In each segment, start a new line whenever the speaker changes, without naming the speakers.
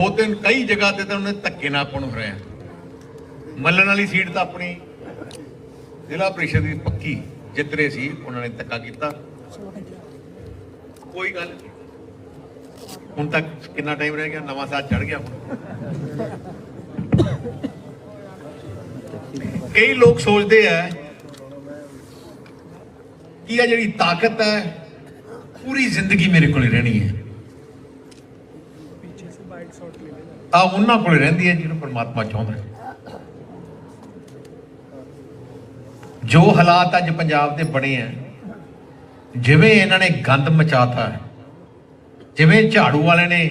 ਉਹ ਦਿਨ ਕਈ ਜਗ੍ਹਾ ਤੇ ਤਾਂ ਉਹਨੇ ਧੱਕੇ ਨਾਲ ਆਪਾਂ ਨੂੰ ਹਰਾਇਆ। ਮੱਲਣ ਵਾਲੀ ਸੀਟ ਤਾਂ ਆਪਣੀ ਜ਼ਿਲ੍ਹਾ ਪ੍ਰੀਸ਼ਦ ਦੀ ਪੱਕੀ ਜਿੱਤ ਰਹੇ ਸੀ, ਉਹਨਾਂ ਨੇ ਧੱਕਾ ਕੀਤਾ। ਕੋਈ ਗੱਲ ਨਹੀਂ। ਹੁਣ ਤੱਕ ਕਿੰਨਾ ਟਾਈਮ ਰਹਿ ਗਿਆ? ਨਵਾਂ ਸਾਲ ਚੜ ਗਿਆ ਹੁਣ। ਕਈ ਲੋਕ ਸੋਚਦੇ ਆ ਕਿ ਆ ਜਿਹੜੀ ਤਾਕਤ ਹੈ, ਪੂਰੀ ਜ਼ਿੰਦਗੀ ਮੇਰੇ ਕੋਲ ਰਹਿਣੀ ਹੈ। ਆ ਉਹਨਾਂ ਕੋਲ ਰਹਿੰਦੀ ਹੈ ਜਿਹਨੂੰ ਪਰਮਾਤਮਾ ਚਾਹੁੰਦਾ ਹੈ। ਜੋ ਹਾਲਾਤ ਅੱਜ ਪੰਜਾਬ ਦੇ ਬਣੇ ਆ ਜਿਵੇਂ ਇਹਨਾਂ ਨੇ ਗੰਦ ਮਚਾਤਾ ਹੈ, ਜਿਵੇਂ ਝਾੜੂ ਵਾਲੇ ਨੇ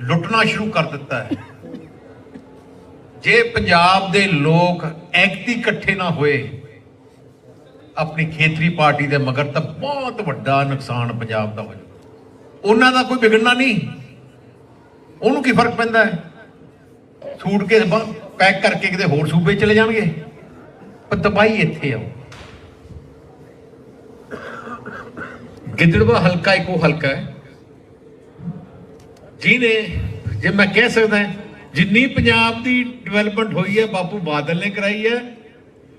ਲੁੱਟਣਾ ਸ਼ੁਰੂ ਕਰ ਦਿੱਤਾ ਹੈ, ਜੇ ਪੰਜਾਬ ਦੇ ਲੋਕ ਐਕਤੀ ਇਕੱਠੇ ਨਾ ਹੋਏ, ਆਪਣੀ ਖੇਤਰੀ ਪਾਰਟੀ ਦੇ ਮਗਰ ਤਾਂ ਬਹੁਤ ਵੱਡਾ ਨੁਕਸਾਨ ਪੰਜਾਬ ਦਾ ਹੋ ਉਹਨਾਂ ਦਾ ਕੋਈ ਵਿਗੜਨਾ ਨਹੀਂ। ਉਹਨੂੰ ਕੀ ਫ਼ਰਕ ਪੈਂਦਾ ਹੈ? ਸੂਟ ਕੇ ਪੈਕ ਕਰਕੇ ਕਿਤੇ ਹੋਰ ਸੂਬੇ ਚਲੇ ਜਾਣਗੇ। ਪਰ ਤਬਾਈ ਇੱਥੇ ਆਓ ਗਿੱਦੜਵਾ ਹਲਕਾ ਇੱਕੋ ਹਲਕਾ ਹੈ। ਜਿਹਨੇ, ਜੇ ਮੈਂ ਕਹਿ ਸਕਦਾ ਜਿੰਨੀ ਪੰਜਾਬ ਦੀ ਡਿਵੈਲਪਮੈਂਟ ਹੋਈ ਹੈ, ਬਾਪੂ ਬਾਦਲ ਨੇ ਕਰਾਈ ਹੈ,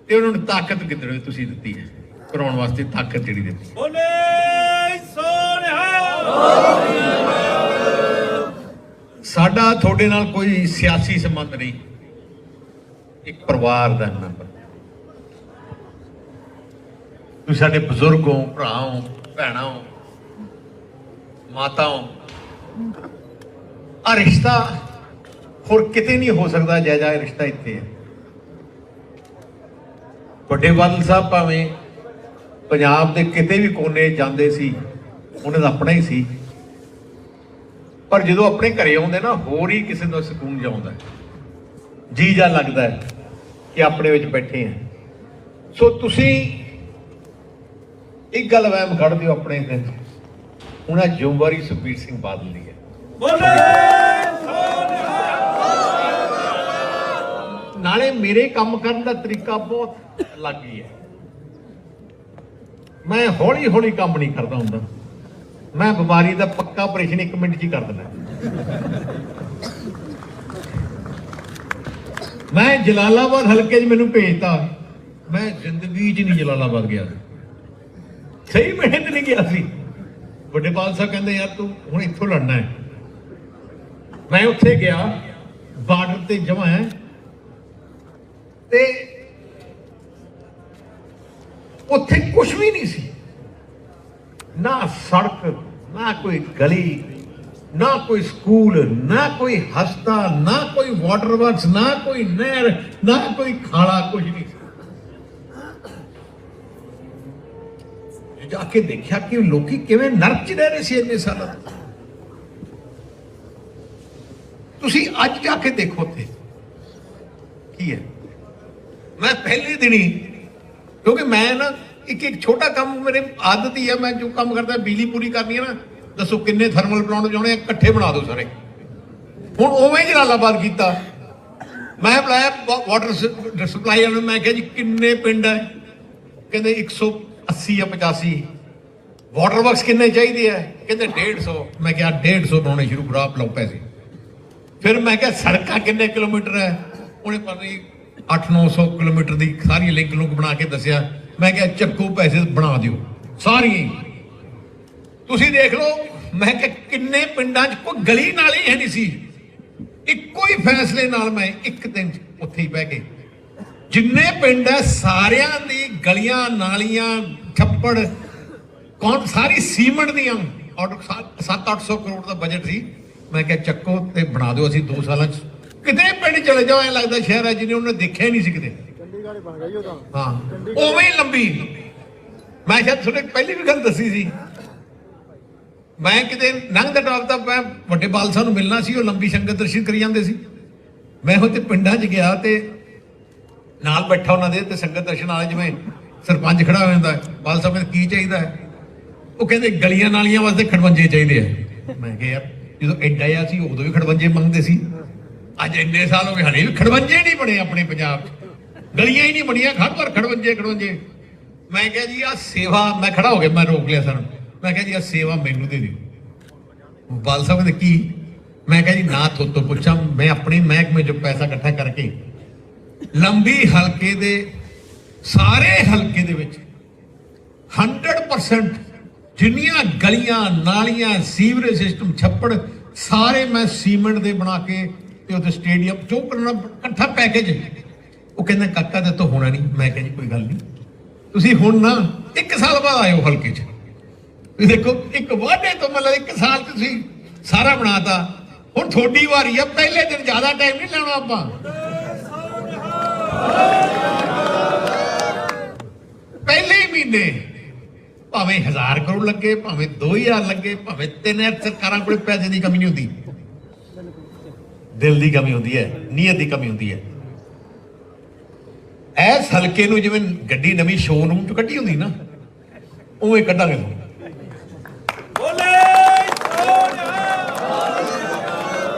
ਤੇ ਉਹਨਾਂ ਨੂੰ ਤਾਕਤ ਗਿੱਦੜਵੇ ਤੁਸੀਂ ਦਿੱਤੀ ਹੈ? ਕਰਾਉਣ ਵਾਸਤੇ ਤਾਕਤ ਜਿਹੜੀ ਦਿੱਤੀ
ਬੋਲੇ!
ਤੁਹਾਡੇ ਨਾਲ ਕੋਈ ਸਿਆਸੀ ਸੰਬੰਧ ਨਹੀਂ। ਇੱਕ ਪਰਿਵਾਰ ਦਾ ਮੈਂਬਰ। ਤੁਸੀਂ ਸਾਡੇ ਬਜ਼ੁਰਗ ਹੋ, ਭਰਾ ਹੋ, ਭੈਣਾਂ ਹੋ, ਮਾਤਾ ਹੋ। ਆ ਰਿਸ਼ਤਾ ਹੋਰ ਕਿਤੇ ਨਹੀਂ ਹੋ ਸਕਦਾ ਜੈ ਜੈ ਰਿਸ਼ਤਾ ਇੱਥੇ ਹੈ। ਵੱਡੇ ਬਾਦਲ ਸਾਹਿਬ ਭਾਵੇਂ ਪੰਜਾਬ ਦੇ ਕਿਤੇ ਵੀ ਕੋਨੇ ਜਾਂਦੇ ਸੀ, ਉਹਨਾਂ ਦਾ ਆਪਣਾ ਹੀ ਸੀ। ਪਰ ਜਦੋਂ ਆਪਣੇ ਘਰੇ ਆਉਂਦੇ ਨਾ ਹੋਰ ਹੀ ਕਿਸੇ ਦਾ ਸਕੂਨ ਜਾਉਂਦਾ ਜੀ ਜਾ ਲੱਗਦਾ ਹੈ ਕਿ ਆਪਣੇ ਵਿੱਚ ਬੈਠੇ ਆ ਸੋ ਤੁਸੀਂ ਇੱਕ ਗੱਲ ਵਹਿਮ ਕੱਢ ਦਿਓ ਆਪਣੇ ਦਿਲ ਆ ਜ਼ਿੰਮੇਵਾਰੀ ਸੁਖਬੀਰ ਸਿੰਘ ਬਾਦਲ ਦੀ ਹੈ। ਨਾਲੇ ਮੇਰੇ ਕੰਮ ਕਰਨ ਦਾ ਤਰੀਕਾ ਬਹੁਤ ਅਲੱਗ ਹੀ ਹੈ। ਮੈਂ ਹੌਲੀ ਹੌਲੀ ਕੰਮ ਨਹੀਂ ਕਰਦਾ ਹੁੰਦਾ। ਮੈਂ ਬਿਮਾਰੀ ਦਾ ਪੱਕਾ ਆਪਰੇਸ਼ਨ 1 ਮਿੰਟ 'ਚ ਹੀ ਕਰ ਦਿੰਦਾ। ਮੈਂ ਜਲਾਲਾਬਾਦ ਹਲਕੇ 'ਚ ਮੈਨੂੰ ਭੇਜਤਾ। ਮੈਂ ਜ਼ਿੰਦਗੀ 'ਚ ਨਹੀਂ ਜਲਾਲਾਬਾਦ ਗਿਆ। ਸਹੀ ਮਿਹਨਤ ਨਹੀਂ ਗਿਆ ਸੀ। ਵੱਡੇ ਬਾਲ ਸਾਹਿਬ ਕਹਿੰਦੇ, ਯਾਰ ਤੂੰ ਹੁਣ ਇੱਥੋਂ ਲੜਨਾ ਹੈ। ਮੈਂ ਉੱਥੇ ਗਿਆ, ਬਾਰਡਰ ਤੇ ਜਮਾ ਹੈ। ਤੇ ਉੱਥੇ ਕੁਝ ਵੀ ਨਹੀਂ ਸੀ। ਨਾ ਸੜਕ ਨਾ ਕੋਈ ਗਲੀ, ਨਾ ਕੋਈ ਸਕੂਲ, ਨਾ ਕੋਈ ਹਸਪਤਾਲ, ਨਾ ਕੋਈ ਵਾਟਰ ਵਰਕਸ, ਨਾ ਕੋਈ ਨਹਿਰ, ਨਾ ਕੋਈ ਖਾਲਾ ਕੁਝ ਨਹੀਂ। ਜਾ ਕੇ ਦੇਖਿਆ ਕਿ ਲੋਕੀ ਕਿਵੇਂ ਨਰਕ ਚ ਰਹਿ ਰਹੇ ਸੀ ਇੰਨੇ ਸਾਲਾਂ ਤੋਂ। ਤੁਸੀਂ ਅੱਜ ਜਾ ਕੇ ਦੇਖੋ ਤੇ ਕੀ ਹੈ? ਮੈਂ ਪਹਿਲੇ ਦਿਨੀ ਕਿਉਂਕਿ ਮੈਂ ਨਾ ਇੱਕ ਇੱਕ ਛੋਟਾ ਕੰਮ ਮੇਰੇ ਆਦਤ ਹੀ ਹੈ ਮੈਂ ਜੋ ਕੰਮ ਕਰਦਾ, ਬਿਜਲੀ ਪੂਰੀ ਕਰਨੀ ਹੈ ਨਾ, ਦੱਸੋ ਕਿੰਨੇ ਥਰਮਲ ਪਲਾਂਟ ਚਾਹੁੰਦੇ ਇਕੱਠੇ ਬਣਾ ਦਿਓ ਸਾਰੇ। ਹੁਣ ਉਵੇਂ ਹੀ ਜਲਾਲਾਬਾਦ ਕੀਤਾ। ਮੈਂ ਬੁਲਾਇਆ ਵਾਟਰ ਸਪਲਾਈ ਵਾਲੇ ਮੈਂ ਕਿਹਾ ਜੀ, ਕਿੰਨੇ ਪਿੰਡ ਹੈ ਕਹਿੰਦੇ 180 ਜਾਂ 85 ਵਾਟਰ ਵਰਕਸ ਕਿੰਨੇ ਚਾਹੀਦੇ ਆ? ਕਹਿੰਦੇ 150 ਮੈਂ ਕਿਹਾ 150 ਬਣਾਉਣੇ ਸ਼ੁਰੂ ਕਰੋ, ਆਪ ਲਓ ਪੈਸੇ। ਫਿਰ ਮੈਂ ਕਿਹਾ, ਸੜਕਾਂ ਕਿੰਨੇ ਕਿਲੋਮੀਟਰ ਹੈ ਉਹਨੇ ਪਤਾ ਨਹੀਂ 8-900 ਕਿਲੋਮੀਟਰ ਦੀ ਸਾਰੀ ਲਿੰਕ ਲੁੰਕ ਬਣਾ ਕੇ ਦੱਸਿਆ। ਮੈਂ ਕਿਹਾ, ਚੱਕੋ, ਪੈਸੇ ਬਣਾ ਦਿਓ। ਸਾਰੀਆਂ ਤੁਸੀਂ ਦੇਖ ਲਓ, ਮੈਂ ਕਿ ਕਿੰਨੇ ਪਿੰਡਾਂ 'ਚ ਕੋਈ ਗਲੀ ਨਾਲੀ ਹੈ ਨਹੀਂ ਸੀ। ਇੱਕੋ ਹੀ ਫੈਸਲੇ ਨਾਲ ਮੈਂ ਇੱਕ ਦਿਨ ਉੱਥੇ ਹੀ ਬਹਿ ਕੇ ਜਿੰਨੇ ਪਿੰਡ ਹੈ ਸਾਰਿਆਂ ਦੀ ਗਲੀਆਂ, ਨਾਲੀਆਂ, ਛੱਪੜ, ਕੌਣ, ਸਾਰੀ ਸੀਮੈਂਟ ਦੀਆਂ। ਔਰ 7-800 ਕਰੋੜ ਦਾ ਬਜਟ ਸੀ। ਮੈਂ ਕਿਹਾ, ਚੱਕੋ ਤੇ ਬਣਾ ਦਿਓ ਅਸੀਂ 2 ਸਾਲਾਂ 'ਚ। ਕਿਤੇ ਪਿੰਡ ਚਲੇ ਜਾਓ, ਐ ਲੱਗਦਾ ਸ਼ਹਿਰ ਹੈ ਜਿਹਨੇ ਉਹਨੇ ਦੇਖਿਆ ਹੀ ਨਹੀਂ ਸੀ ਕਿਤੇ।
ਚੰਡੀਗੜ੍ਹ ਬਣ ਗਈ ਉਹ ਤਾਂ
ਹਾਂ। ਉਵੇਂ ਹੀ ਲੰਬੀ। ਮੈਂ ਸ਼ਾਇਦ ਤੁਹਾਡੇ ਪਹਿਲੀ ਵੀ ਗੱਲ ਦੱਸੀ ਸੀ। ਮੈਂ ਕਿਤੇ ਲੰਘਦਾ ਟੱਪਦਾ ਮੈਂ ਵੱਡੇ ਬਾਲ ਸਾਹਿਬ ਨੂੰ ਮਿਲਣਾ ਸੀ ਉਹ ਲੰਬੀ ਸੰਗਤ ਦਰਸ਼ਨ ਕਰੀ ਜਾਂਦੇ ਸੀ। ਮੈਂ ਉੱਥੇ ਪਿੰਡਾਂ 'ਚ ਗਿਆ ਤੇ ਨਾਲ ਬੈਠਾ ਉਹਨਾਂ ਦੇ ਤੇ ਸੰਗਤ ਦਰਸ਼ਨ ਵਾਲੇ ਜਿਵੇਂ ਸਰਪੰਚ ਖੜਾ ਹੋ ਜਾਂਦਾ। ਬਾਲ ਸਾਹਿਬ ਕਹਿੰਦੇ ਕੀ ਚਾਹੀਦਾ ਹੈ? ਉਹ ਕਹਿੰਦੇ ਗਲੀਆਂ ਨਾਲੀਆਂ ਵਾਸਤੇ ਖੜਵੰਜੇ ਚਾਹੀਦੇ ਆ ਮੈਂ ਕਿਹਾ ਯਾਰ ਜਦੋਂ ਐਡਾ ਆ ਸੀ ਉਦੋਂ ਵੀ ਖੜਵੰਜੇ ਮੰਗਦੇ ਸੀ। ਅੱਜ ਇੰਨੇ ਸਾਲ ਹੋ ਗਏ ਹਲੇ ਵੀ ਖੜਵੰਜੇ ਨਹੀਂ ਬਣੇ ਆਪਣੇ ਪੰਜਾਬ 'ਚ। ਗਲੀਆਂ ਹੀ ਨਹੀਂ ਬਣੀਆਂ ਘਰ ਘਰ ਖੜਵੰਜੇ ਖੜਵੰਜੇ। ਮੈਂ ਕਿਹਾ ਜੀ ਆ ਸੇਵਾ, ਮੈਂ ਖੜਾ ਹੋ ਗਿਆ, ਮੈਂ ਰੋਕ ਲਿਆ ਸਰ ਮੈਂ ਕਿਹਾ ਜੀ ਆ ਸੇਵਾ ਮੈਨੂੰ ਦੇ ਦਿਓ। ਬਾਲ ਸਾਹਿਬ ਕਹਿੰਦੇ, ਕੀ? ਨਾ ਤੋਂ ਤੋਂ ਪੁੱਛਾਂ, ਮੈਂ ਆਪਣੀ ਮਹਿਕਮੇ ਚੋਂ ਪੈਸਾ ਇਕੱਠਾ ਕਰਕੇ ਲੰਬੀ ਹਲਕੇ ਦੇ, ਸਾਰੇ ਹਲਕੇ ਦੇ ਵਿੱਚ 100% ਜਿੰਨੀਆਂ ਗਲੀਆਂ, ਨਾਲੀਆਂ, ਸੀਵਰੇਜ ਸਿਸਟਮ ਛੱਪੜ, ਸਾਰੇ ਮੈਂ ਸੀਮੈਂਟ ਦੇ ਬਣਾ ਕੇ ਤੇ ਉਹਦੇ ਸਟੇਡੀਅਮ ਜੋ ਕਰਨਾ ਇਕੱਠਾ ਪੈਕੇਜ ਉਹ ਕਹਿੰਦਾ, ਕਾਕਾ ਤੇ ਤੋਂ ਹੋਣਾ ਨਹੀਂ। ਮੈਂ ਕਿਹਾ ਕੋਈ ਗੱਲ ਨਹੀਂ। ਤੁਸੀਂ ਹੁਣ ਨਾ ਇੱਕ ਸਾਲ ਬਾਅਦ ਆਇਓ ਹਲਕੇ 'ਚ। ਤੁਸੀਂ ਦੇਖੋ, ਇੱਕ ਵਾਢੇ ਤੋਂ ਮਤਲਬ ਇੱਕ ਸਾਲ ਤੁਸੀਂ ਸਾਰਾ ਬਣਾਤਾ। ਹੁਣ ਤੁਹਾਡੀ ਵਾਰੀ ਆ, ਪਹਿਲੇ ਦਿਨ ਜ਼ਿਆਦਾ ਟਾਈਮ ਨਹੀਂ ਲੈਣਾ ਆਪਾਂ। ਪਹਿਲੇ ਹੀ ਮਹੀਨੇ ਭਾਵੇਂ 1000 ਕਰੋੜ ਲੱਗੇ, ਭਾਵੇਂ 2000 ਲੱਗੇ, ਭਾਵੇਂ 3000 ਸਰਕਾਰਾਂ ਕੋਲ ਪੈਸੇ ਦੀ ਕਮੀ ਨਹੀਂ ਹੁੰਦੀ। ਦਿਲ ਦੀ ਕਮੀ ਹੁੰਦੀ ਹੈ, ਨੀਅਤ ਦੀ ਕਮੀ ਹੁੰਦੀ ਹੈ। ਐਸ ਹਲਕੇ ਨੂੰ ਜਿਵੇਂ ਗੱਡੀ ਨਵੀਂ ਸ਼ੋਰੂਮ ਚ ਕੱਢੀ ਹੁੰਦੀ ਨਾ ਉਵੇਂ ਕੱਢਾਂਗੇ ਤੁਹਾਨੂੰ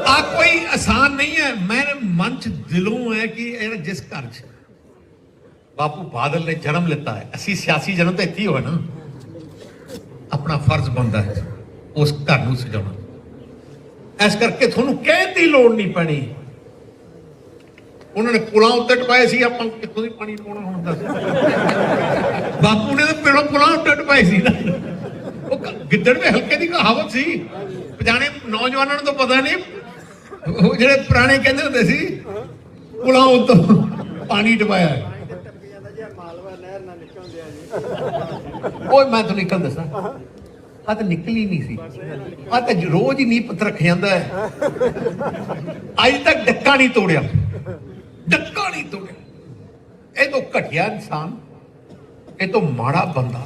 ਆ ਕੋਈ ਆਸਾਨ ਨਹੀਂ ਹੈ। ਮੇਰੇ ਮਨ ਚ ਦਿਲੋਂ ਹੈ ਕਿ ਇਹ ਜਿਸ ਘਰ ਚ ਬਾਪੂ ਬਾਦਲ ਨੇ ਜਨਮ ਲਿੱਤਾ ਹੈ ਅਸੀਂ ਸਿਆਸੀ ਜਨਮ ਤਾਂ ਇੱਥੇ ਹੀ ਹੋਇਆ ਨਾ ਆਪਣਾ ਫਰਜ਼ ਬਣਦਾ ਹੈ ਉਸ ਘਰ ਨੂੰ ਸਜਾਉਣਾ। ਇਸ ਕਰਕੇ ਤੁਹਾਨੂੰ ਕਹਿਣ ਦੀ ਲੋੜ ਨਹੀਂ ਪੈਣੀ। ਉਹਨਾਂ ਨੇ ਪੁਲਾਂ ਉੱਤੇ ਟਪਾਏ ਸੀ, ਆਪਾਂ ਕਿੱਥੋਂ ਦੀ ਪਾਣੀ ਪਾਉਣਾ ਹੁਣ ਦੱਸ। ਬਾਪੂ ਨੇ ਤਾਂ ਪੇੜੋਂ ਪੁਲਾਂ ਉੱਤੇ ਟਪਾਏ ਸੀ। ਉਹ ਗਿੱਦੜ ਦੇ ਹਲਕੇ ਦੀ ਕਹਾਵਤ ਸੀ, ਪਜਾਣੇ ਨੌਜਵਾਨਾਂ ਨੂੰ ਤਾਂ ਪਤਾ ਨਹੀਂ, ਉਹ ਜਿਹੜੇ ਪੁਰਾਣੇ ਕਹਿੰਦੇ ਹੁੰਦੇ ਸੀ, ਪੁਲਾਂ ਉੱਤੋਂ ਪਾਣੀ ਟਪਾਇਆ ਹੈ। ਓਏ, ਮੈਂ ਤੁਹਾਨੂੰ ਨਿਕਲ ਦੱਸਾਂ ਆ ਤਾਂ ਨਿਕਲੀ ਨਹੀਂ ਸੀ। ਆ ਤਾਂ ਰੋਜ਼ ਹੀ ਨੀਂਹ ਪੱਥਰ ਰੱਖ ਜਾਂਦਾ ਹੈ। ਅੱਜ ਤੱਕ ਡੱਕਾ ਨਹੀਂ ਡੱਕਾ ਨਹੀਂ ਤੋੜਿਆ। ਇਹ ਤੋਂ ਘਟਿਆ ਇਨਸਾਨ, ਇਹ ਤੋਂ ਮਾੜਾ ਬੰਦਾ।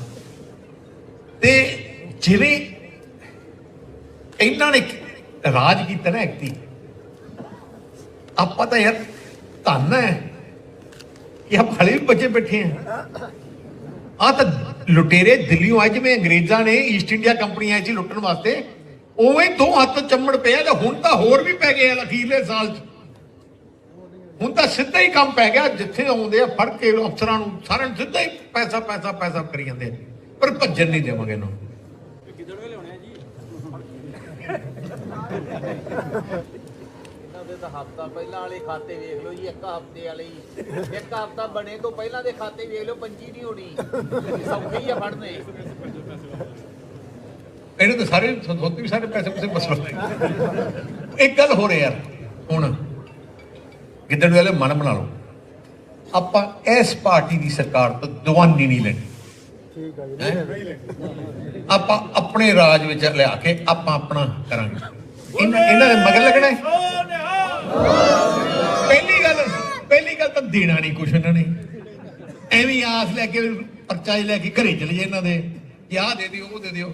ਤੇ ਜਿਵੇਂ ਇਹਨਾਂ ਨੇ ਰਾਜ ਕੀਤਾ ਨਾ ਐਕਤੀ ਆਪਾਂ ਤਾਂ ਯਾਰ ਧੰਨ ਹੈ ਕਿ ਆਪ ਹਲੇ ਵੀ ਬਚੇ ਬੈਠੇ ਆ ਆ ਤਾਂ ਲੁਟੇਰੇ ਦਿੱਲੀੋਂ ਆਏ, ਜਿਵੇਂ ਅੰਗਰੇਜ਼ਾਂ ਨੇ ਈਸਟ ਇੰਡੀਆ ਕੰਪਨੀ ਆਈ ਸੀ ਲੁੱਟਣ ਵਾਸਤੇ, ਉਵੇਂ ਦੋ ਹੱਥ ਚੰਮੜ ਪਿਆ ਤੇ ਹੁਣ ਤਾਂ ਹੋਰ ਵੀ ਪੈ ਗਏ ਆ ਅਖੀਰਲੇ ਸਾਲ 'ਚ। ਹੁਣ ਤਾਂ ਸਿੱਧਾ ਹੀ ਕੰਮ ਪੈ ਗਿਆ ਜਿੱਥੇ ਆਉਂਦੇ ਆ ਫੜ ਕੇ ਅਫਸਰਾਂ ਨੂੰ ਸਾਰਿਆਂ ਨੂੰ ਸਿੱਧਾ ਹੀ ਪੈਸਾ ਪੈਸਾ ਪੈਸਾ ਕਰੀ ਜਾਂਦੇ ਆ। ਪਰ ਭੱਜਣ ਨਹੀਂ ਦੇਵਾਂਗੇ ਇਹਨਾਂ। ਨੂੰ
ਇਹਨਾਂ ਦੇ ਤਾਂ ਹਫਤਾ ਪਹਿਲਾਂ ਵਾਲੇ ਖਾਤੇ ਵੇਖ ਲਓ ਜੀ ਇੱਕ ਹਫ਼ਤੇ ਵਾਲੇ ਇੱਕ ਹਫਤਾ ਬਣੇ ਤੋਂ ਪਹਿਲਾਂ ਦੇ ਖਾਤੇ ਵੇਖ ਲਓ ਪੰਜੀ ਨਹੀਂ ਹੋਣੀ। ਸੌਖੇ ਆ ਫੜਨੇ।
ਇਹਨੇ ਤਾਂ ਸਾਰੇ ਸੋਤੀ ਵੀ ਸਾਰੇ ਪੈਸੇ ਇੱਕ ਗੱਲ ਹੋ ਰਹੀ ਯਾਰ ਹੁਣ ਗਿੱਦੜ ਵਾਲੇ ਮਨ ਬਣਾ ਲਓ। ਆਪਾਂ ਇਸ ਪਾਰਟੀ ਦੀ ਸਰਕਾਰ ਤੋਂ ਦਵਾਨੀ ਨਹੀਂ ਲੈਣੀ। ਆਪਾਂ ਆਪਣੇ ਰਾਜ ਵਿੱਚ ਲਿਆ ਕੇ ਆਪਾਂ ਆਪਣਾ ਕਰਾਂਗੇ। ਇਹਨਾਂ ਇਹਨਾਂ ਦੇ ਮਗਰ ਲੱਗਣਾ ਪਹਿਲੀ ਗੱਲ ਪਹਿਲੀ ਗੱਲ ਤਾਂ ਦੇਣਾ ਨਹੀਂ ਕੁਛ ਇਹਨਾਂ ਨੇ। ਐਵੇਂ ਆਸ ਲੈ ਕੇ ਪਰਚਾ ਹੀ ਲੈ ਕੇ ਘਰੇ ਚਲੇ ਜੇ ਇਹਨਾਂ ਦੇ। ਕਿ ਆਹ ਦੇ ਦਿਓ ਉਹ ਦੇ ਦਿਓ।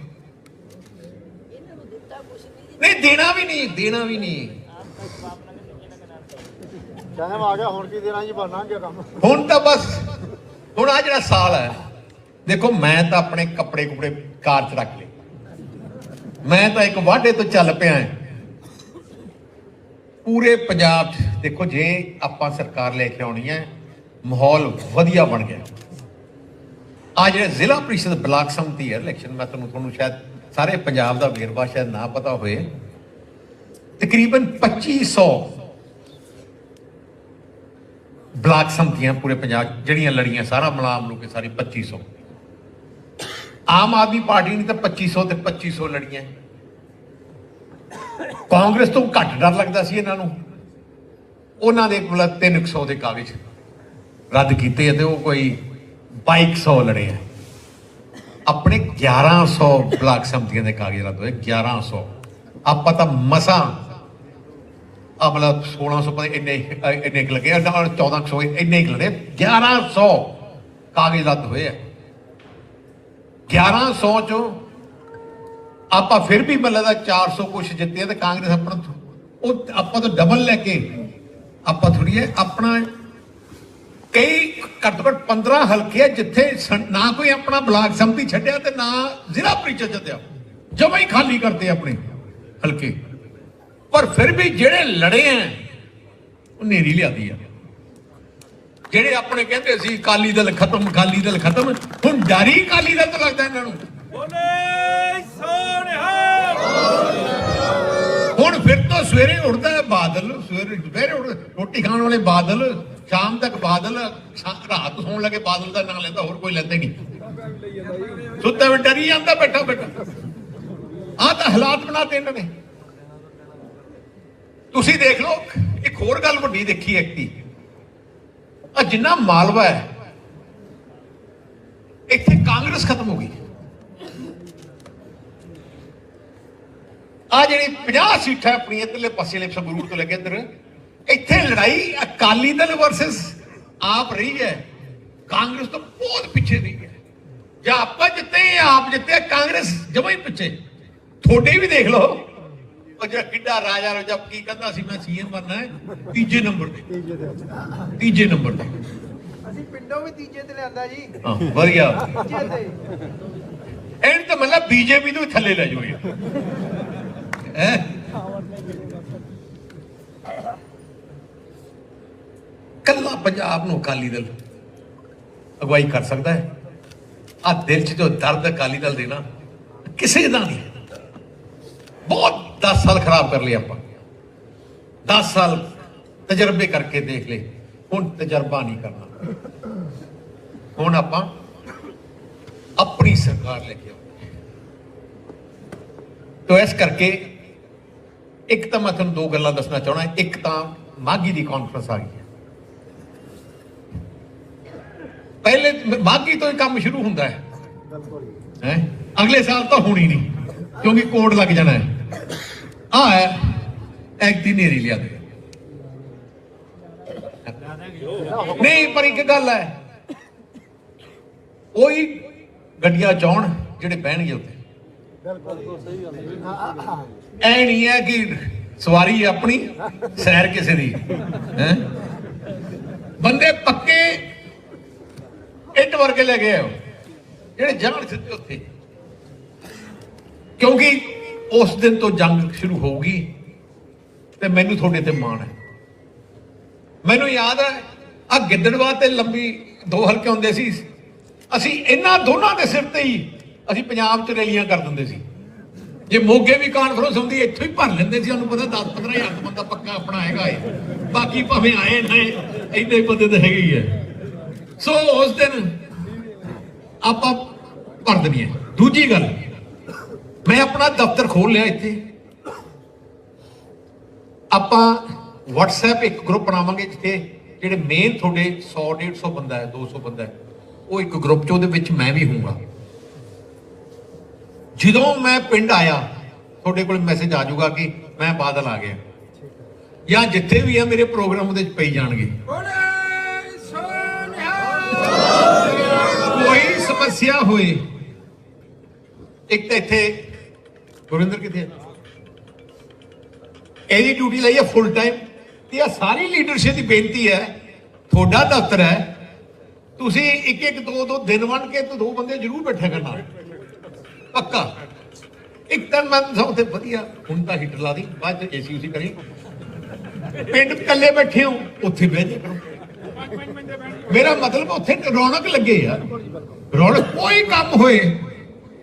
ਨਹੀਂ ਦੇਣਾ ਵੀ ਨਹੀਂ ਦੇਣਾ ਵੀ ਨਹੀਂ।
ਟਾਈਮ ਆ ਗਿਆ, ਹੁਣ ਕੀ ਦੇਣਾ ਜੀ ਬਣਨਾ ਕੰਮ
ਹੁਣ ਤਾਂ ਬਸ, ਹੁਣ ਆ ਜਿਹੜਾ ਸਾਲ ਹੈ ਦੇਖੋ, ਮੈਂ ਤਾਂ ਆਪਣੇ ਕੱਪੜੇ ਕੁਪੜੇ ਕਾਰ 'ਚ ਰੱਖ ਲਏ। ਮੈਂ ਤਾਂ ਇੱਕ ਵਾਢੇ ਤੋਂ ਚੱਲ ਪਿਆ ਹਾਂ। ਪੂਰੇ ਪੰਜਾਬ 'ਚ, ਦੇਖੋ, ਜੇ ਆਪਾਂ ਸਰਕਾਰ ਲੈ ਕੇ ਆਉਣੀ ਹੈ, ਮਾਹੌਲ ਵਧੀਆ ਬਣ ਗਿਆ। ਆ ਜਿਹੜਾ ਜ਼ਿਲ੍ਹਾ ਪ੍ਰੀਸ਼ਦ ਬਲਾਕ ਸੰਮਤੀ ਹੈ ਇਲੈਕਸ਼ਨ ਮੈਂ ਤੁਹਾਨੂੰ ਤੁਹਾਨੂੰ ਸ਼ਾਇਦ ਸਾਰੇ ਪੰਜਾਬ ਦਾ ਵੇਰਵਾ ਸ਼ਾਇਦ ਨਾ ਪਤਾ ਹੋਵੇ, ਤਕਰੀਬਨ 2500 ਬਲਾਕ ਸੰਮਤੀਆਂ ਪੂਰੇ ਪੰਜਾਬ ਜਿਹੜੀਆਂ ਲੜੀਆਂ ਸਾਰਾ ਮਲਾਮ ਨੂੰ ਕੇ ਸਾਰੀ 2500 ਆਮ ਆਦਮੀ ਪਾਰਟੀ ਨੇ ਤਾਂ 2500 ਤੇ 2500 ਲੜੀਆਂ। ਕਾਂਗਰਸ ਤੋਂ ਘੱਟ ਡਰ ਲੱਗਦਾ ਸੀ ਇਹਨਾਂ ਨੂੰ। ਉਹਨਾਂ ਦੇ ਕੋਲ 300 ਦੇ ਕਾਗਜ਼ ਰੱਦ ਕੀਤੇ ਤੇ ਉਹ ਕੋਈ 2200 ਲੜੇ ਆ। ਆਪਣੇ 1100 ਬਲਾਕ ਸੰਮਤੀਆਂ ਦੇ ਕਾਗਜ਼ ਰੱਦ ਹੋਏ 1100 ਆਪਾਂ ਤਾਂ ਮਸਾਂ ਆ ਮਤਲਬ 1600 ਪਤਾ ਇੰਨੇ ਇੰਨੇ ਕੁ ਲੱਗੇ ਨਾ 1400 ਇੰਨੇ ਕੁ ਲੜੇ 1100 ਕਾਗਜ਼ ਰੱਦ ਹੋਏ ਆ। 1100 ਚੋਂ ਆਪਾਂ ਫਿਰ ਵੀ ਮਤਲਬ ਦਾ 400 ਕੁਛ ਜਿੱਤੇ ਤੇ ਕਾਂਗਰਸ ਆਪਣਾ ਉਹ ਆਪਾਂ ਤੋਂ ਡਬਲ ਲੈ ਕੇ ਆਪਾਂ ਥੋੜੀ ਹੈ, ਆਪਣਾ ਕਈ ਘੱਟੋ ਘੱਟ 15 ਹਲਕੇ ਆ ਜਿੱਥੇ ਨਾ ਕੋਈ ਆਪਣਾ ਬਲਾਕ ਸੰਮਤੀ ਛੱਡਿਆ ਤੇ ਨਾ ਜ਼ਿਲ੍ਹਾ ਪ੍ਰੀਸ਼ਦ ਛੱਡਿਆ ਜਮਾ ਹੀ ਖਾਲੀ ਕਰਦੇ ਆਪਣੇ ਹਲਕੇ। ਪਰ ਫਿਰ ਵੀ ਜਿਹੜੇ ਲੜੇ ਆ ਉਹ ਨੇਰੀ ਲਿਆਦੀ ਆ। ਜਿਹੜੇ ਆਪਣੇ ਕਹਿੰਦੇ ਸੀ ਅਕਾਲੀ ਦਲ ਖਤਮ ਅਕਾਲੀ ਦਲ ਖਤਮ ਹੁਣ ਡਰੀ ਅਕਾਲੀ ਦਲ ਤੋਂ ਲੱਗਦਾ ਇਹਨਾਂ ਨੂੰ।
ਬੋਲੇ
ਹੁਣ ਫਿਰ ਤੋਂ ਸਵੇਰੇ ਉੱਠਦਾ ਹੈ ਬਾਦਲ ਸਵੇਰੇ ਦੁਪਹਿਰੇ ਉੱਠ ਰੋਟੀ ਖਾਣ ਵਾਲੇ ਬਾਦਲ ਸ਼ਾਮ ਤੱਕ ਬਾਦਲ ਰਾਤ ਸੌਣ ਲੱਗੇ ਬਾਦਲ ਦਾ ਨਾਮ ਲੈਂਦਾ ਹੋਰ ਕੋਈ ਲੈਂਦਾ ਨਹੀਂ। ਸੁੱਤਾ ਵੀ ਡਰੀ ਜਾਂਦਾ ਬੈਠਾ ਬੈਠਾ। ਆਹ ਤਾਂ ਹਾਲਾਤ ਬਣਾਤੇ ਇਹਨਾਂ ਨੇ। ਤੁਸੀਂ ਦੇਖ ਲਓ, ਇੱਕ ਹੋਰ ਗੱਲ ਵੱਡੀ ਦੇਖੀ ਇੱਕ ਦੀ। ਆ ਜਿੰਨਾ ਮਾਲਵਾ ਹੈ, ਇੱਥੇ ਕਾਂਗਰਸ ਖਤਮ ਹੋ ਗਈ। ਆ ਜਿਹੜੀ 50 ਸੀਟਾਂ ਆਪਣੀਆਂ ਇੱਧਰਲੇ ਪਾਸੇ ਵਾਲੇ ਸੰਗਰੂਰ ਤੋਂ ਲੱਗੇ ਕੇ ਇੱਧਰ, ਇੱਥੇ ਲੜਾਈ ਅਕਾਲੀ ਦਲ ਵਰਸਸ ਆਪ ਰਹੀ ਹੈ। ਕਾਂਗਰਸ ਤੋਂ ਬਹੁਤ ਪਿੱਛੇ ਰਹੀ ਹੈ। ਜਾਂ ਆਪਾਂ ਜਿੱਤੇ ਜਾਂ ਆਪ ਜਿੱਤੇ, ਕਾਂਗਰਸ ਜਮਾਂ ਹੀ ਪਿੱਛੇ। ਤੁਹਾਡੇ ਵੀ ਦੇਖ ਲਓ। ਉਹ ਜਿਹੜਾ ਕਿੱਡਾ ਰਾਜਾ ਰੋਜਾ ਕੀ ਕਹਿੰਦਾ ਸੀ ਮੈਂ ਸੀਐਮ ਬਣਨਾ ਹੈ ਤੀਜੇ ਨੰਬਰ ਤੇ।
ਤੀਜੇ ਦੇ
ਤੀਜੇ ਨੰਬਰ ਤੇ।
ਅਸੀਂ ਪਿੰਡੋਂ ਵੀ ਤੀਜੇ ਤੇ ਲਿਆਂਦਾ ਜੀ।
ਹਾਂ ਵਧੀਆ।
ਤੀਜੇ ਤੇ।
ਐਂਡ ਤਾਂ ਮਤਲਬ ਬੀਜੇਪੀ ਨੂੰ ਥੱਲੇ ਲੈ ਜਾਓ ਹੈ? ਕੱਲਾ ਪੰਜਾਬ ਨੂੰ ਅਕਾਲੀ ਦਲ ਅਗਵਾਈ ਕਰ ਸਕਦਾ ਹੈ? ਆ ਦਿਲ 'ਚ ਜੋ ਦਰਦ ਅਕਾਲੀ ਦਲ ਦੇਣਾ ਕਿਸੇ ਦਾ ਨਹੀਂ। ਬਹੁਤ 10 ਸਾਲ ਖਰਾਬ ਕਰ ਲਏ ਆਪਾਂ। 10 ਸਾਲ ਤਜਰਬੇ ਕਰਕੇ ਦੇਖ ਲਏ। ਹੁਣ ਤਜਰਬਾ ਨਹੀਂ ਕਰਨਾ। ਹੁਣ ਆਪਾਂ ਆਪਣੀ ਸਰਕਾਰ ਲੈ ਕੇ ਆਉਂਦੇ ਤੋ ਇਸ ਕਰਕੇ ਇੱਕ ਤਾਂ ਮੈਂ ਤੁਹਾਨੂੰ ਦੋ ਗੱਲਾਂ ਦੱਸਣਾ ਚਾਹਣਾ ਇੱਕ ਤਾਂ ਮਾਗੀ ਦੀ ਕਾਨਫਰੰਸ ਆ ਗਈ ਹੈ। ਪਹਿਲੇ ਮਾਗੀ ਤੋਂ ਹੀ ਕੰਮ ਸ਼ੁਰੂ ਹੁੰਦਾ ਹੈ। ਹੈ? ਅਗਲੇ ਸਾਲ ਤਾਂ ਹੋਣੀ ਨਹੀਂ, ਕਿਉਂਕਿ ਕੋਡ ਲੱਗ ਜਾਣਾ ਹੈ। ਆ ਹੈ, ਐਕਟੀ ਦੇ। ਨਹੀਂ, ਪਰ ਇੱਕ ਗੱਲ ਹੈ। ਉਹੀ ਗੱਡੀਆਂ ਚਾਉਣ ਜਿਹੜੇ ਬਹਿਣਗੇ ਉੱਤੇ
ਬਿਲਕੁਲ ਸਹੀ ਗੱਲ ਹੈ
ਐ ਨਹੀਂ ਹੈ ਕਿ ਸਵਾਰੀ ਆਪਣੀ, ਸੈਰ ਕਿਸੇ ਦੀ, ਹੈ? ਬੰਦੇ ਪੱਕੇ ਇੱਟ ਵਰਗੇ ਲੈ ਗਏ ਹੋ, ਜਿਹੜੇ ਜਾਣ ਸਿੱਧੇ ਉੱਥੇ। ਕਿਉਂਕਿ ਉਸ ਦਿਨ ਤੋਂ ਜੰਗ ਸ਼ੁਰੂ ਹੋਊਗੀ ਤੇ ਮੈਨੂੰ ਤੁਹਾਡੇ ਤੇ ਮਾਣ ਹੈ। ਮੈਨੂੰ ਯਾਦ ਹੈ ਆ ਗਿੱਦੜਵਾ ਤੇ ਲੰਬੀ ਦੋ ਹਲਕੇ ਹੁੰਦੇ ਸੀ। ਅਸੀਂ ਇਹਨਾਂ ਦੋਨਾਂ ਦੇ ਸਿਰ ਤੇ ਹੀ ਅਸੀਂ ਪੰਜਾਬ 'ਚ ਰੈਲੀਆਂ ਕਰ ਦਿੰਦੇ ਸੀ। ਜੇ ਮੋਗੇ ਵੀ ਕਾਨਫਰੰਸ ਹੁੰਦੀ, ਇੱਥੋਂ ਹੀ ਭਰ ਲੈਂਦੇ ਸੀ। ਉਹਨੂੰ ਪਤਾ 10 15 ਹਜ਼ਾਰ ਕੁ ਬੰਦਾ ਪੱਕਾ ਆਪਣਾ ਹੈਗਾ ਏ। ਬਾਕੀ ਭਾਵੇਂ ਆਏ ਨਾ, ਇੰਨੇ ਬੰਦੇ ਤਾਂ ਹੈਗੇ ਹੀ ਹੈ। ਸੋ ਉਸ ਦਿਨ ਆਪਾਂ ਭਰ ਦੇਣੀ ਹੈ। ਦੂਜੀ ਗੱਲ ਮੈਂ ਆਪਣਾ ਦਫ਼ਤਰ ਖੋਲ ਲਿਆ ਇੱਥੇ। ਆਪਾਂ WhatsApp ਇੱਕ ਗਰੁੱਪ ਬਣਾਵਾਂਗੇ ਜਿੱਥੇ ਜਿਹੜੇ ਮੇਨ ਤੁਹਾਡੇ 100 150 ਬੰਦਾ ਹੈ 200 ਬੰਦਾ ਹੈ, ਉਹ ਇੱਕ ਗਰੁੱਪ ਚ ਉਹਦੇ ਵਿੱਚ ਮੈਂ ਵੀ ਹੋਊਗਾ। ਜਦੋਂ ਮੈਂ ਪਿੰਡ ਆਇਆ, ਤੁਹਾਡੇ ਕੋਲ ਮੈਸੇਜ ਆ ਜਾਊਗਾ ਕਿ ਮੈਂ ਬਾਦਲ ਆ ਗਿਆ। ਜਾਂ ਜਿੱਥੇ ਵੀ ਆ, ਮੇਰੇ ਪ੍ਰੋਗਰਾਮ ਉਹਦੇ ਚ ਪਈ ਜਾਣਗੇ। ਕੋਈ ਸਮੱਸਿਆ ਹੋਏ, ਇੱਕ ਤਾਂ ਇੱਥੇ ਗੁਰਿੰਦਰ ਕਿੱਥੇ ਹੈ ਇਹਦੀ ਡਿਊਟੀ ਲਈ ਹੈ ਫੁੱਲ ਟਾਈਮ ਤੇ ਆ ਸਾਰੀ ਲੀਡਰਸ਼ਿਪ ਦੀ ਬੇਨਤੀ ਹੈ, ਤੁਹਾਡਾ ਦਫ਼ਤਰ ਹੈ। ਤੁਸੀਂ ਇੱਕ ਇੱਕ ਦੋ ਦੋ ਦਿਨ ਵੰਡ ਕੇ ਤੇ ਦੋ ਬੰਦੇ ਜ਼ਰੂਰ ਬੈਠਿਆ ਕਰਨਾ। ਪੱਕਾ। ਇੱਕ ਤਾਂ ਮੈਂ ਸਭ ਤੇ ਵਧੀਆ, ਹੁਣ ਤਾਂ ਹੀਟਰ ਲਾ ਦੀ, ਬਾਅਦ ਚ ਏਸੀ ਉਸੀ ਕਰੀ। ਪਿੰਡ ਇਕੱਲੇ ਬੈਠੇ ਹੋ, ਉੱਥੇ ਬਹਿ ਜਾ ਕਰੋ। ਮੇਰਾ ਮਤਲਬ ਉੱਥੇ ਰੌਣਕ ਲੱਗੇ ਯਾਰ ਰੌਣਕ ਕੋਈ ਕੰਮ ਹੋਏ,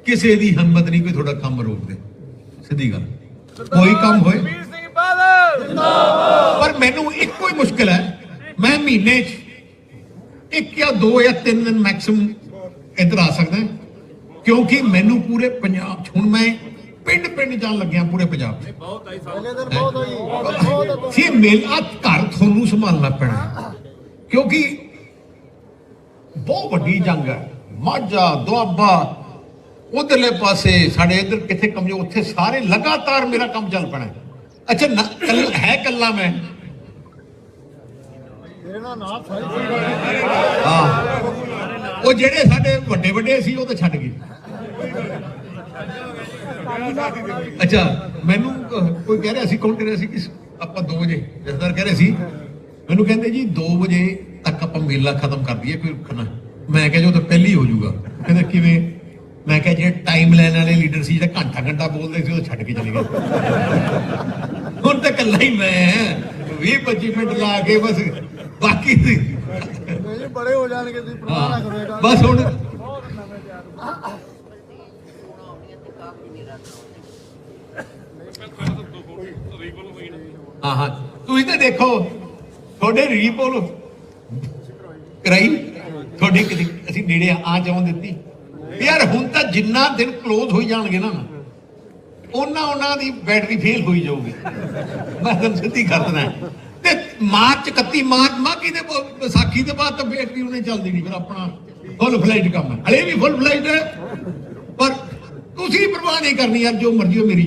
ਕਿਸੇ ਦੀ ਹਿੰਮਤ ਨਹੀਂ ਕੋਈ ਤੁਹਾਡਾ ਕੰਮ ਰੋਕ ਦੇ ਸਿੱਧੀ ਗੱਲ। ਕੋਈ ਕੰਮ ਹੋਏ। ਪਰ ਮੈਨੂੰ ਇੱਕੋ ਹੀ ਮੁਸ਼ਕਲ ਹੈ। ਮੈਂ ਮਹੀਨੇ 'ਚ ਇੱਕ ਜਾਂ ਦੋ ਜਾਂ ਤਿੰਨ ਦਿਨ ਮੈਕਸਿਮਮ ਇੱਧਰ ਆ ਸਕਦਾ ਕਿਉਂਕਿ ਮੈਨੂੰ ਪੂਰੇ ਪੰਜਾਬ 'ਚ ਹੁਣ ਮੈਂ ਪਿੰਡ ਪਿੰਡ ਜਾਣ ਲੱਗਿਆ ਪੂਰੇ ਪੰਜਾਬ 'ਚ।
ਬਹੁਤ ਹੋਈ ਬਹੁਤ
ਸੀ ਮੇਲਾ ਘਰ ਤੁਹਾਨੂੰ ਸੰਭਾਲਣਾ ਪੈਣਾ। ਕਿਉਂਕਿ ਬਹੁਤ ਵੱਡੀ ਜੰਗ ਹੈ। ਮਾਝਾ ਦੁਆਬਾ ਉਧਰਲੇ ਪਾਸੇ ਸਾਡੇ ਇੱਧਰ ਕਿੱਥੇ ਕਮਜ਼ੋਰ ਉੱਥੇ ਸਾਰੇ ਲਗਾਤਾਰ ਮੇਰਾ ਕੰਮ ਚੱਲ ਪੈਣਾ ਅੱਛਾ ਨਾ- ਕੱਲ- ਹੈ ਕੱਲਾ ਮੈਂ? ਹਾਂ। ਉਹ ਜਿਹੜੇ ਸਾਡੇ ਵੱਡੇ ਵੱਡੇ ਸੀ ਉਹ ਤਾਂ ਛੱਡ ਗਏ। ਅੱਛਾ ਮੈਨੂੰ ਕੋਈ ਕਹਿ ਰਿਹਾ ਸੀ ਕੌਣ ਕਹਿ ਰਿਹਾ ਸੀ ਕਿ ਆਪਾਂ 2 ਵਜੇ ਜਸਦਰ ਕਹਿ ਰਹੇ ਸੀ ਮੈਨੂੰ ਕਹਿੰਦੇ ਜੀ 2 ਵਜੇ ਤੱਕ ਆਪਾਂ ਮੇਲਾ ਖਤਮ ਕਰ ਦਈਏ ਕੋਈ ਰੁਕਣਾ ਮੈਂ ਕਿਹਾ ਜੋ ਤਾਂ ਪਹਿਲੀ ਹੋ ਜਾਊਗਾ। ਕਹਿੰਦਾ ਕਿਵੇਂ? ਮੈਂ ਕਿਹਾ ਜਿਹੜੇ ਟਾਈਮ ਲੈਣ ਵਾਲੇ ਲੀਡਰ ਸੀ ਜਿਹੜੇ ਘੰਟਾ ਘੰਟਾ ਬੋਲਦੇ ਸੀ ਉਹ ਛੱਡ ਕੇ ਚਲੇ ਗਏ। ਹੁਣ ਤਾਂ ਇਕੱਲਾ ਹੀ ਮੈਂ 20 25 ਮਿੰਟ ਲਾ ਕੇ ਬਸ ਬਾਕੀ ਸੀ।
ਨਹੀਂ ਬੜੇ ਹੋ ਜਾਣਗੇ ਤੁਸੀਂ ਪਰਵਾਹ ਨਾ ਕਰੋ ਇਹ
ਹਾਂ,
ਗੱਲ।
ਬਸ ਹੁਣ ਹਾਂ ਹਾਂ। ਤੁਸੀਂ ਤੇ ਦੇਖੋ ਤੁਹਾਡੇ ਰੀਪੋਲ ਕਰਾਈ? ਤੁਹਾਡੇ ਅਸੀਂ ਨੇੜੇ ਆ ਜਾਉਂ ਦਿੱਤੀ। ਯਾਰ ਹੁਣ ਤਾਂ ਜਿੰਨਾ ਦਿਨ ਕਲੋਜ਼ ਹੋਈ ਜਾਣਗੇ ਨਾ, ਉਹਨਾਂ ਉਹਨਾਂ ਦੀ ਬੈਟਰੀ ਫੇਲ ਹੋਈ ਜਾਊਗੀ। ਮੈਂ ਤੁਹਾਨੂੰ ਸਿੱਧੀ ਕਰ ਦਿੰਦਾ ਤੇ ਮਾਰਚ 31 ਮਾਰਚ ਮਾਗੀ ਦੇ ਵਿਸਾਖੀ ਦੇ ਬਾਅਦ ਤਾਂ ਬੈਟਰੀ ਉਹਨੇ ਚੱਲਦੀ ਨਹੀਂ ਫਿਰ ਆਪਣਾ। ਫੁੱਲ ਫਲਾਈਟ ਕੰਮ ਹੈ। ਹਲੇ ਵੀ ਫੁੱਲ ਫਲਾਈਟ ਹੈ। ਪਰ ਤੁਸੀਂ ਪਰਵਾਹ ਨਹੀਂ ਕਰਨੀ ਯਾਰ, ਜੋ ਮਰਜ਼ੀ ਹੋ ਮੇਰੀ